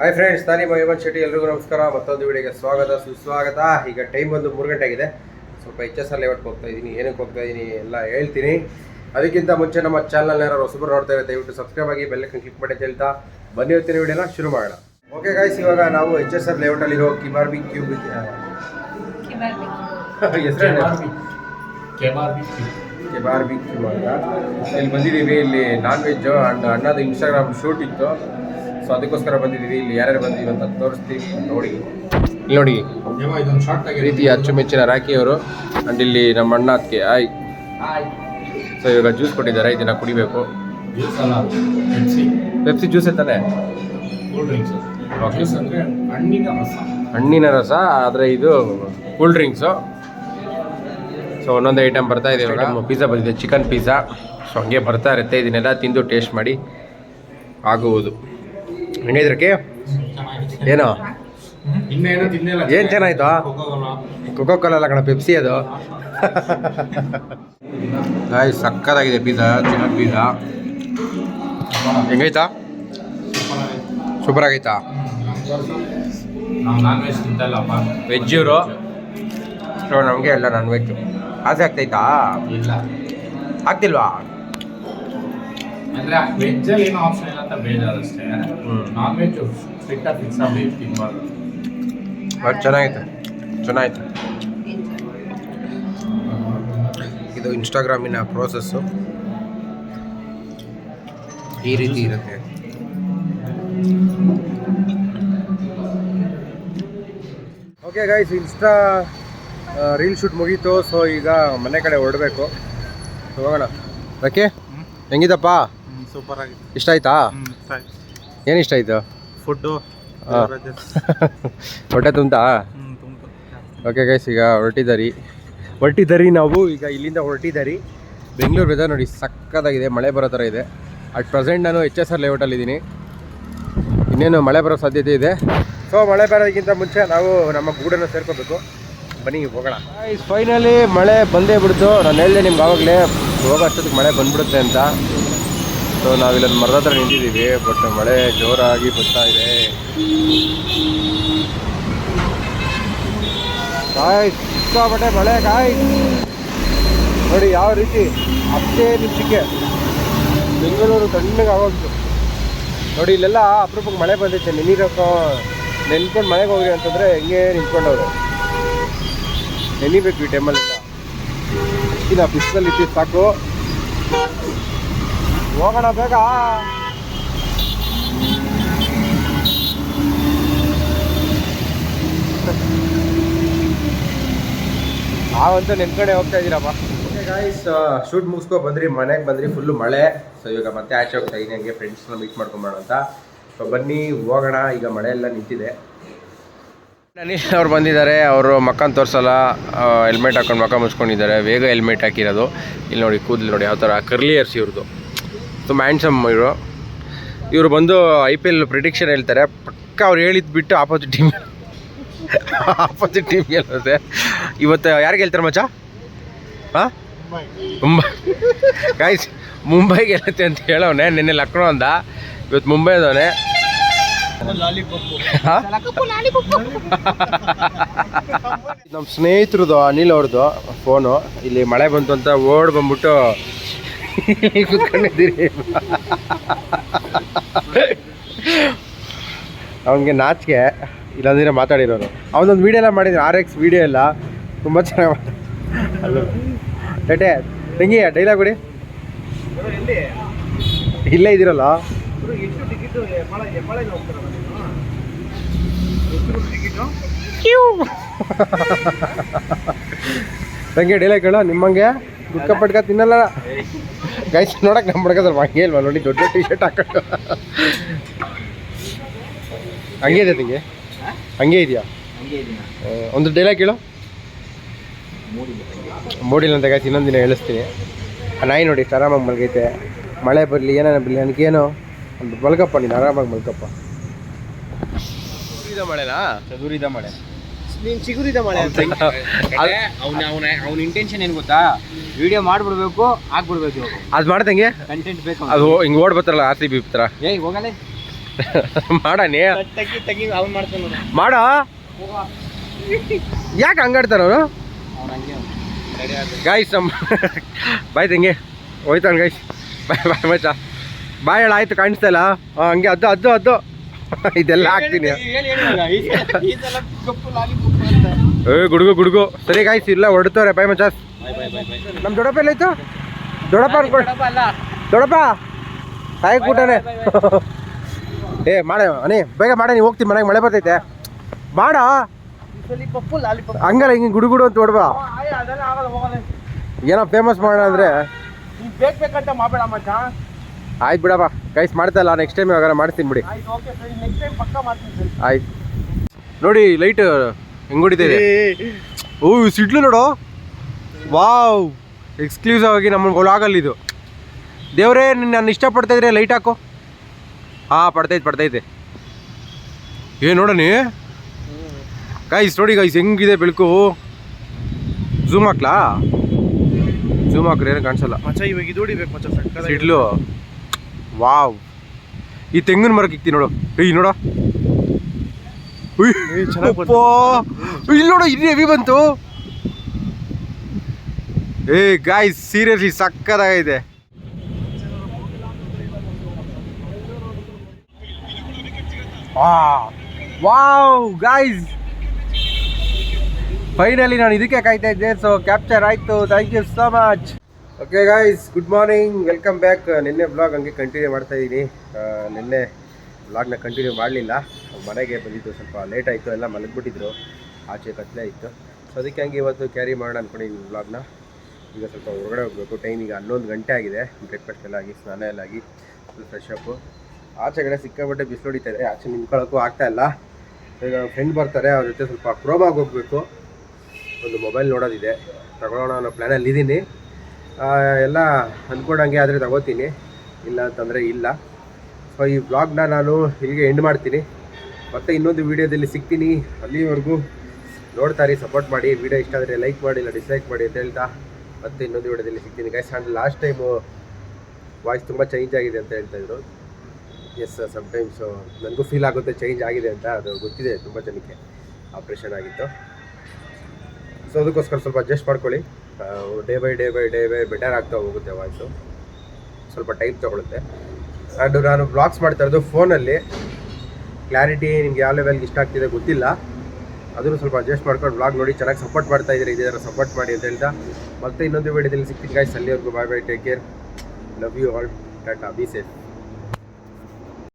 Hi friends ನಾನು ನಿಮ್ಮ ಹೇಮಂತ್ ಶೆಟ್ಟಿ ಎಲ್ರಿಗೂ ನಮಸ್ಕಾರ. ಮತ್ತೊಂದು ವಿಡಿಯೋಗೆ ಸ್ವಾಗತ ಸುಸ್ವಾಗತ. ಈಗ ಟೈಮ್ ಬಂದು ಮೂರು ಗಂಟೆ ಆಗಿದೆ. ಸ್ವಲ್ಪ ಎಚ್ ಎಸ್ ಆರ್ ಇವತ್ತು ಹೋಗ್ತಾ ಇದ್ದೀನಿ ಏನಕ್ಕೆ ಹೋಗ್ತಾ ಇದ್ದೀನಿ ಎಲ್ಲ ಹೇಳ್ತೀನಿ. ಅದಕ್ಕಿಂತ ಮುಂಚೆ ನಮ್ಮ ಚಾನಲ್ ಯಾರು ಹೊಸಬರು ನೋಡ್ತಾ ಇರೋ ದಯವಿಟ್ಟು ಸಬ್ಸ್ಕ್ರೈಬ್ ಆಗಿ ಬೆಲ್ಲಕ್ಕೆ ಕ್ಲಿಕ್ ಮಾಡಿ ಅಂತ ಹೇಳ್ತಾ ಬನ್ನಿ. ಹೊತ್ತಿನ ವಿಡಿಯೋನ ಶುರು ಮಾಡೋಣ. ಓಕೆ ಗಾಯ್ಸ್ ಇವಾಗ ನಾವು ಎಚ್ ಎಸ್ ಆರ್ ಲೇಔಟಲ್ಲಿರೋ ಕಿಮಾರ್ಬಿ ಕ್ಯೂಬ್ ಹೆಸರು ಕೆಬಾರ್ಬಿ ಕ್ಯೂ ಅಂತ. ಇಲ್ಲಿ ಬಂದಿದ್ದೀವಿ. ಇಲ್ಲಿ ನಾನ್ ವೆಜ್ ಅಂಡ್ ಅಣ್ಣದ ಇನ್ಸ್ಟಾಗ್ರಾಮ್ ಶೂಟ್ ಇತ್ತು. ಸೊ ಅದಕ್ಕೋಸ್ಕರ ಬಂದಿದ್ದೀವಿ. ಇಲ್ಲಿ ಯಾರ್ಯಾರು ಬಂದಿದ್ದೀವಿ ಅಂತ ತೋರಿಸ್ತೀವಿ ನೋಡಿ. ಇಲ್ಲಿ ನೋಡಿ. ರೀತಿ ಅಚ್ಚುಮೆಚ್ಚಿನ ರಾಖಿ ಅವರು. ಅಂಡ್ ಇಲ್ಲಿ ನಮ್ಮ ಅಣ್ಣ ಅದಕ್ಕೆ ಆಯ್. ಸೊ ಇವಾಗ ಜ್ಯೂಸ್ ಕೊಟ್ಟಿದ್ದಾರೆ. ಇದನ್ನ ಕುಡಿಬೇಕು. ಪೆಪ್ಸಿ ಜ್ಯೂಸ್ ತಾನೆ? ಹಣ್ಣಿನ ರಸ, ಆದರೆ ಇದು ಕೂಲ್ ಡ್ರಿಂಕ್ಸು ಸೊ ಒಂದೊಂದು ಐಟಮ್ ಬರ್ತಾ ಇದೆ ಇವಾಗ. ಪಿಜ್ಜಾ ಬಂದಿದೆ. ಚಿಕನ್ ಪಿಜ್ಜಾ ಸೊ ಹಂಗೆ ಬರ್ತಾ ಇರುತ್ತೆ. ಇದನ್ನೆಲ್ಲ ತಿಂದು ಟೇಸ್ಟ್ ಮಾಡಿ ಆಗುವುದು. ಹೆಂಗಿದ್ರಕ್ಕೆ? ಏನು? ಏನು ಚೆನ್ನಾಯ್ತು? ಕೊಕೋ ಕೋಲ ಅಲ್ಲ ಕಣ ಪೆಪ್ಸಿ ಅದು. ಗಾಯ್ ಸಕ್ಕತ್ತಾಗಿದೆ ಪಿಜ್ಜಾ ಚಿಕನ್ ಪಿಜ್ಜಾ ಹೆಂಗೈತಾ. ಸೂಪರ್ ಆಗೈತಾ ವೆಜ್ ಇವರು? ಸೊ ನಮಗೆ ಎಲ್ಲ ನಾನ್ ವೆಜ್ ಆಸೆ ಆಗ್ತೈತಾ? ಇಲ್ಲ. ಆಗ್ತಿಲ್ವಾ? ಅಂದ್ರೆ ವೆಜ್ ಅಲ್ಲಿ ಏನೋ ಆಪ್ಷನ್ ಇಲ್ಲ ಅಂತ ಬೇಜಾರಷ್ಟೇ. ಹ್ಮ್. ನಾನ್ ವೆಜ್ ಸ್ಟ್ರಿಕ್ಟ್ ಆಗಿ ಫಿಕ್ಸ್ ಆಗಿ ತಿನ್ಬಾರ್ದು. ಬಟ್ ಚೆನ್ನಾಗೈತೆ. ಚೆನ್ನಾಗೈತೆ. ಇದು ಇನ್ಸ್ಟಾಗ್ರಾಮಿನ ಪ್ರೋಸೆಸ್ಸು ಈ ರೀತಿ ಇರುತ್ತೆ. Okay guys insta reel shoot ಮುಗೀತು. ಸೊ ಈಗ ಮನೆ ಕಡೆ ಹೊರಡಬೇಕು. ಹೋಗೋಣ. ಓಕೆ ಹೆಂಗಿದಪ್ಪ? ಸೂಪರ್ ಆಗಿದೆ. ಇಷ್ಟ ಆಯ್ತಾ? ಏನು ಇಷ್ಟ ಆಯ್ತು? ಫುಡ್ಡು. ಹೊಟ್ಟೆ ತುಂಬ್ತಾ? ಓಕೆ ಗೈಸ್ ಈಗ ಹೊರಟಿದ್ದಾರೆ ಹೊರಟಿದ್ದಾರೆ ನಾವು ಈಗ ಇಲ್ಲಿಂದ ಹೊರಟಿದ್ದಾರೆ ಬೆಂಗಳೂರು ವೆದರ್ ನೋಡಿ ಸಕ್ಕತ್ತಾಗಿದೆ ಮಳೆ ಬರೋ ಥರ ಇದೆ. ಅಟ್ ಪ್ರೆಸೆಂಟ್ ನಾನು ಎಚ್ ಎಸ್ ಆರ್ ಲೇಔಟಲ್ಲಿದ್ದೀನಿ ಇನ್ನೇನು ಮಳೆ ಬರೋ ಸಾಧ್ಯತೆ ಇದೆ. ಸೊ ಮಳೆ ಬರೋದಕ್ಕಿಂತ ಮುಂಚೆ ನಾವು ನಮ್ಮ ಗೂಡನ್ನು ಸೇರ್ಕೋಬೇಕು. ಬನ್ನಿ ಹೋಗೋಣ. ಫೈನಲಿ ಮಳೆ ಬಂದೇ ಬಿಡ್ತು. ನಾನು ಹೇಳಿದೆ ನಿಮ್ಗೆ ಆವಾಗಲೇ ಹೋಗೋ ಅಷ್ಟೊತ್ತಿಗೆ ಮಳೆ ಬಂದ್ಬಿಡುತ್ತೆ ಅಂತ. ಸೊ ನಾವಿಲ್ಲೊಂದು ಮರದ ಹತ್ರ ನಿಂತಿದ್ದೀವಿ ಬಟ್ ಮಳೆ ಜೋರಾಗಿ ಬರ್ತಾ ಇದೆ. ಗಾಯ್ಸ್ ಸಿಕ್ಕಾಪಟ್ಟೆ ಮಳೆ ಗಾಯ್ಸ್ ನೋಡಿ, ಯಾವ ರೀತಿ ಅಷ್ಟೇ ನಿಮಿಷಕ್ಕೆ ಬೆಂಗಳೂರು ತಣ್ಣಗೆ ಆಗೋಗ್ತು ನೋಡಿ, ಇಲ್ಲೆಲ್ಲ ಅಪರೂಪಕ್ಕೆ ಮಳೆ ಬಂದೈತೆ ನೆನೀರಕ್ಕೋ ನೆನ್ಕೊಂಡು ಮಳೆಗೆ ಹೋಗ್ರಿ ಅಂತಂದರೆ ಹೆಂಗೆ ನಿಂತ್ಕೊಂಡವ್ರು. ನೆನಿಬೇಕು ಈ ಟೈಮಲ್ಲೆಲ್ಲ ಇನ್ನು ಬಿಸಿಲಲ್ಲಿ ಇದ್ದು ಸಾಕು. ಹೋಗೋಣ ಬೇಗ. ನಾವಂತೂ ಕಡೆ ಹೋಗ್ತಾ ಇದ್ದೀರಪ್ಪ ಗಾಯ್ಸ್ ಶೂಟ್ ಮುಗಿಸ್ಕೊ ಬಂದ್ರಿ ಮನೆಗೆ ಬಂದ್ರಿ ಫುಲ್ಲು ಮಳೆ. ಸೊ ಇವಾಗ ಮತ್ತೆ ಆಚೆ ಹೋಗ್ತಾ ಇದ್ದೀನಿ ಹಂಗೆ ಫ್ರೆಂಡ್ಸ್ನ ಮೀಟ್ ಮಾಡ್ಕೊಂಬೋಣ ಅಂತ. ಸೊ ಬನ್ನಿ ಹೋಗೋಣ ಈಗ ಮಳೆ ಎಲ್ಲ ನಿಂತಿದೆ. ಅನಿಲ್ ಅವ್ರು ಬಂದಿದ್ದಾರೆ ಅವರು ಮಕ್ಕನ ತೋರಿಸಲ್ಲ ಹೆಲ್ಮೆಟ್ ಹಾಕೊಂಡು ಮಕ್ಕ ಮುಚ್ಕೊಂಡಿದ್ದಾರೆ ಬೇಗ ಹೆಲ್ಮೆಟ್ ಹಾಕಿರೋದು. ಇಲ್ಲಿ ನೋಡಿ ಕೂದಲು ನೋಡಿ ಯಾವ ಥರ ಕರ್ಲಿ ಏರ್ಸ್ ಇವ್ರದ್ದು. ತುಂಬ ಹ್ಯಾಂಡ್ಸಮ್ ಇವರು. ಇವರು ಬಂದು ಐ ಪಿ ಎಲ್ ಪ್ರಿಡಿಕ್ಷನ್ ಹೇಳ್ತಾರೆ. ಪಕ್ಕ ಅವ್ರು ಹೇಳಿದ್ ಬಿಟ್ಟು ಆಪೋಸಿಟ್ ಟೀಮ್ ಆಪೋಸಿಟ್ ಟೀಮ್ ಹೇಳುತ್ತೆ ಇವತ್ತು ಯಾರಿಗೆ ಹೇಳ್ತಾರೆ ಮಚ್ಚ? ಹಾಂ? ಮುಂಬೈ. ಗಾಯ್ಸ್ ಮುಂಬೈ ಗೆಲ್ಲುತ್ತೆ ಅಂತ ಹೇಳೋನೆ ನಿನ್ನೆ ಲಕ್ನೋ ಅಂದ. ಇವತ್ತು ಮುಂಬೈ ಅದವನೆ. ನಮ್ಮ ಸ್ನೇಹಿತರದು, ಅನಿಲ್ ಅವ್ರದ್ದು ಫೋನು ಇಲ್ಲಿ ಮಳೆ ಬಂತು ಅಂತ ಓಡ್ ಬಂದ್ಬಿಟ್ಟು ಕುತ್ಕೊಂಡಿದ್ದೀರಿ. ಅವನಿಗೆ ನಾಚಿಕೆ, ಇಲ್ಲಾಂದ್ರೆ ಮಾತಾಡಿರೋರು. ಅವನೊಂದು ವೀಡಿಯೋ ಎಲ್ಲ ಮಾಡಿದ್ರು ಆರ್ ಎಕ್ಸ್ ವೀಡಿಯೋ ಎಲ್ಲ. ತುಂಬ ಚೆನ್ನಾಗಿ ಅಲ್ಲ. ಟೇಟೆ ತಂಗಿ ಡೈಲಾಗ್ ಬಿಡಿ ಇಲ್ಲೇ ಇದ್ದೀರಲ್ಲ? ತಂಗಿ ಡೈಲಾಗ್ ಹೇಳೋ ನಿಮ್ಮಂಗೆ ದುಃಖ ಪಟ್ಕ ತಿನ್ನಲ್ಲ. ಗೈಸ್ ನೋಡಕ್ ನಮ್ಮ ಹುಡುಗ ಸ್ವಲ್ಪ ಹಂಗೆ ಇಲ್ವಾ? ನೋಡಿ ದೊಡ್ಡ ಟಿ ಶರ್ಟ್ ಹಾಕೊಂಡು. ಹಂಗೆ ಇದೆ ನಿಂಗೆ ಹಂಗೆ ಇದೆಯಾ? ಒಂದು ಡೈಲಾಗ್ ಹೇಳು. ಮೂಡಿಲ್ಲ ಅಂತ ಗೈಸ್ ಇನ್ನೊಂದು ದಿನ ಹೇಳಿಸ್ತೀನಿ. ನಾಯಿ ನೋಡಿ ಆರಾಮಾಗಿ ಮಲಗೈತೆ. ಮಳೆ ಬರಲಿ ಏನಾರ ಬರಲಿ ನನಗೇನು ಒಂದು ಮಲ್ಕಪ್ಪ ನೀನು ಆರಾಮಾಗಿ ಮಲ್ಕಪ್ಪ ಮಳೆನಾ? ಚದುರಿದ ಮಳೆ. ನೀನು ಚಿಗುರಿದ ಮಳೆ ಅಂತ. ಅವನ ಅವನ ಅವನ ಇಂಟೆನ್ಷನ್ ಏನು ಗೊತ್ತಾ? ವಿಡಿಯೋ ಮಾಡ್ಬಿಡ್ಬೇಕು ಹಾಕ್ಬಿಡ್ಬೇಕು ಅದ್ ಅದು ಮಾಡ್ದಂಗೆ ಕಂಟೆಂಟ್ ಬೇಕು ಅದು ಹಿಂಗೆ ಓಡ್ ಬರ್ತಾರಲ್ಲ ಆರ್ ಸಿ ಬಿ ಥರ ಏಯ್ ಹೋಗಲೇ ಅವ್ನು ಮಾಡ್ತಾನೆ ಮಾಡ. ಯಾಕೆ ಹಂಗಾಡ್ತಾರ ಅವನು ಗಾಯ್ಸ್ ನಮ್ಮ ಬಾಯ್ ತಂಗೆ. ಹೋಯ್ತಾನೆ ಗಾಯ್ಸ್ ಬಾಯ್ ಬಾಯ್ ಮಚ್ಚ ಬಾಯ್ ಹೇಳ ಆಯ್ತು ಕಾಣಿಸ್ತಾ ಇಲ್ಲ. ಹಂಗೆ ಅದು ಅದು ಅದು. ಇದೆಲ್ಲ ಹಾಕ್ತೀನಿ. ಏ ಗುಡುಗು ಗುಡುಗು. ಸರಿ ಗಾಯ್ಸ್ ಇಲ್ಲ ಹೊಡ್ತವ್ರೆ ಬಾಯ್ ಮಚಾಸ್ ನಮ್ ದೊಡಪ್ಪ ಎಲ್ಲ ನಮ್ಮ ದೊಡಪ್ಪ ಎಲ್ಲೈತು ದೊಡ್ಡಪ್ಪ ಅನ್ಕೊಂಡು ದೊಡ್ಡಪ್ಪ ಅಲ್ಲ. ದೊಡ್ಡಪ್ಪ? ಸಾಯಕ್ ಬಿಟ್ಟಾನೆ ಏ ಮಾಡ ಅನಿ ಬೇಗ ಮಾಡ ನೀವು ಹೋಗ್ತೀನಿ ಮನೆಗೆ ಮಳೆ ಬರ್ತೈತೆ. ಮಾಡ. ಹಂಗಲ್ಲ ಹಿಂಗೆ ಗುಡುಗುಡು ಅಂತ ಹೊಡ್ಬಾ ಏನೋ ಫೇಮಸ್ ಮಾಡೋಣ ಅಂದರೆ. ಬೇಕಂತ ಆಯ್ತು ಬಿಡಪ್ಪ. ಗೈಸ್ ಮಾಡ್ತಾ ಇಲ್ಲ ನೆಕ್ಸ್ಟ್ ಟೈಮ್ ಇವಾಗ ಮಾಡ್ತೀನಿ ಬಿಡಿ ಆಯ್ತು. ನೋಡಿ ಲೈಟ್ ಹೆಂಗ್ ಹೊಡಿತಿದೆ ಓ ಸಿಡ್ಲು ನೋಡು. ವಾವ್. ಎಕ್ಸ್ಕ್ಲೂಸಿವ್ ಆಗಿ ನಮ್ಮ ಆಗಲ್ಲ ಇದು. ದೇವ್ರೇ ನಾನು ಇಷ್ಟಪಡ್ತಾ ಇದ್ರೆ ಲೈಟ್ ಹಾಕು. ಹಾಂ ಪಡ್ತೈತೆ ಪಡ್ತೈತೆ ಏ ನೋಡನಿ ಗೈಸ್ ನೋಡಿ ಗೈಸ್ ಹೆಂಗಿದೆ ಬೆಳಕು. ಝೂಮ್ ಹಾಕ್ಲಾ? ಝೂಮ್ ಹಾಕ್ರಿ ಏನು ಕಾಣಿಸಲ್ಲ. ಮಚ್ಚ ಇವಾಗ ಇದು ಹೊಡಿಬೇಕು ಮಚ್ಚ ಸಿಡ್ಲು. ವಾವ್. ಈ ತೆಂಗಿನ ಮರಕ್ಕೆ ಇಕ್ತಿ ನೋಡು. ಏಯ್ ನೋಡ. ಇಲ್ಲಿ ನೋಡು ಇಲ್ಲಿ ಹೆವಿ ಬಂತು. ಏ ಗಾಯ್ ಸೀರಿಯಸ್ಲಿ ಸಕ್ಕದಾಗಿದೆ. ವಾವ್ ಗಾಯ್ಸ್ ಫೈನಲಿ ನಾನು ಇದಕ್ಕೆ ಕಾಯ್ತಾ ಇದ್ದೆ ಸೊ ಕ್ಯಾಪ್ಚರ್ ಆಯ್ತು. Thank you so much okay guys good morning welcome back ನಿನ್ನೆ ಬ್ಲಾಗ್ ಹಂಗೆ ಕಂಟಿನ್ಯೂ ಮಾಡ್ತಾ ಇದ್ದೀನಿ ನಿನ್ನೆ ಬ್ಲಾಗ್ನ ಕಂಟಿನ್ಯೂ ಮಾಡಲಿಲ್ಲ. ಮನೆಗೆ ಬಂದಿದ್ದು ಸ್ವಲ್ಪ ಲೇಟ್ ಆಯಿತು, ಎಲ್ಲ ಮಲಗಿಬಿಟ್ಟಿದ್ರು. ಆಚೆ ಕತ್ತಲೆ ಇತ್ತು. ಸೊ ಅದಕ್ಕೆ ಹಂಗೆ ಇವತ್ತು ಕ್ಯಾರಿ ಮಾಡೋಣ ಅಂದ್ಕೊಂಡಿದ್ದೀನಿ ಬ್ಲಾಗ್ನ ಈಗ ಸ್ವಲ್ಪ ಹೊರಗಡೆ ಹೋಗಬೇಕು. ಟೈಮ್ ಈಗ ಹನ್ನೊಂದು ಗಂಟೆ ಆಗಿದೆ. ಬ್ರೇಕ್ಫಾಸ್ಟ್ ಎಲ್ಲ ಆಗಿ, ಸ್ನಾನ ಎಲ್ಲ ಆಗಿ ಫುಲ್ ಫ್ರೆಶ್ ಕಡೆ ಸಿಕ್ಕಾಪಟ್ಟೆ ಬಿಸಿಲು ಹೊಡಿತಾ ಇದೆ. ಆಚೆ ನಿಂತ್ಕೊಳ್ಳೋಕ್ಕೂ ಇಲ್ಲ. ಈಗ ಫ್ರೆಂಡ್ ಬರ್ತಾರೆ. ಅವ್ರ ಜೊತೆ ಸ್ವಲ್ಪ ಪ್ರೋಮಾಗಿ ಹೋಗಬೇಕು. ಒಂದು ಮೊಬೈಲ್ ನೋಡೋದಿದೆ. ತಗೊಳ್ಳೋಣ ಅನ್ನೋ ಪ್ಲ್ಯಾನಲ್ಲಿ ಇದ್ದೀನಿ ಎಲ್ಲ ಅಂದ್ಕೊಂಡಂಗೆ ಆದರೆ ತಗೋತೀನಿ. ಇಲ್ಲ ಅಂತಂದರೆ ಇಲ್ಲ. ಸೊ ಈ ಬ್ಲಾಗ್ನ ನಾನು ಇಲ್ಲಿಗೆ ಎಂಡ್ ಮಾಡ್ತೀನಿ. ಮತ್ತೆ ಇನ್ನೊಂದು ವೀಡಿಯೋದಲ್ಲಿ ಸಿಗ್ತೀನಿ. ಅಲ್ಲಿವರೆಗೂ ನೋಡ್ತಾರೆ ಸಪೋರ್ಟ್ ಮಾಡಿ. ವೀಡಿಯೋ ಇಷ್ಟ ಆದರೆ ಲೈಕ್ ಮಾಡಿ, ಇಲ್ಲ ಡಿಸ್ಲೈಕ್ ಮಾಡಿ ಅಂತ ಹೇಳ್ತಾ ಮತ್ತೆ ಇನ್ನೊಂದು ವೀಡಿಯೋದಲ್ಲಿ ಸಿಗ್ತೀನಿ. Guys and last time voice ತುಂಬ ಚೇಂಜ್ ಆಗಿದೆ ಅಂತ ಹೇಳ್ತಾ ಇದ್ರು. ಎಸ್ ಸಮ್ಟೈಮ್ಸು ನನಗೂ ಫೀಲ್ ಆಗುತ್ತೆ ಚೇಂಜ್ ಆಗಿದೆ ಅಂತ. ಅದು ಗೊತ್ತಿದೆ, ತುಂಬ ಜನಕ್ಕೆ. ಆಪ್ರೇಷನ್ ಆಗಿತ್ತು. ಸೊ ಅದಕ್ಕೋಸ್ಕರ ಸ್ವಲ್ಪ ಅಡ್ಜಸ್ಟ್ ಮಾಡ್ಕೊಳ್ಳಿ. Day by day by day by better ಆಗ್ತಾ ಹೋಗುತ್ತೆ ವಾಯ್ಸು ಸ್ವಲ್ಪ ಟೈಪ್ ತೊಗೊಳುತ್ತೆ. ಆ್ಯಂಡ್ ನಾನು ಬ್ಲಾಗ್ಸ್ ಮಾಡ್ತಾ ಇರೋದು ಫೋನಲ್ಲಿ ಕ್ಲಾರಿಟಿ ನಿಮ್ಗೆ ಯಾವ ಲೆವೆಲ್ಗೆ ಇಷ್ಟ ಆಗ್ತಿದೆ ಗೊತ್ತಿಲ್ಲ. ಅದನ್ನು ಸ್ವಲ್ಪ ಅಡ್ಜಸ್ಟ್ ಮಾಡ್ಕೊಂಡು ಬ್ಲಾಗ್ ನೋಡಿ, ಚೆನ್ನಾಗಿ ಸಪೋರ್ಟ್ ಮಾಡ್ತಾ ಇದ್ದೀರಿ, ಇದೇ ಥರ ಸಪೋರ್ಟ್ ಮಾಡಿ ಅಂತ ಹೇಳ್ತಾ. ಮತ್ತೆ ಇನ್ನೊಂದು ವಿಡಿಯೋದಲ್ಲಿ ಸಿಗ್ತೀನಿ ಗಾಯ್ಸ್ ಅಲ್ಲಿವರೆಗೂ bye bye take care love you all tata be safe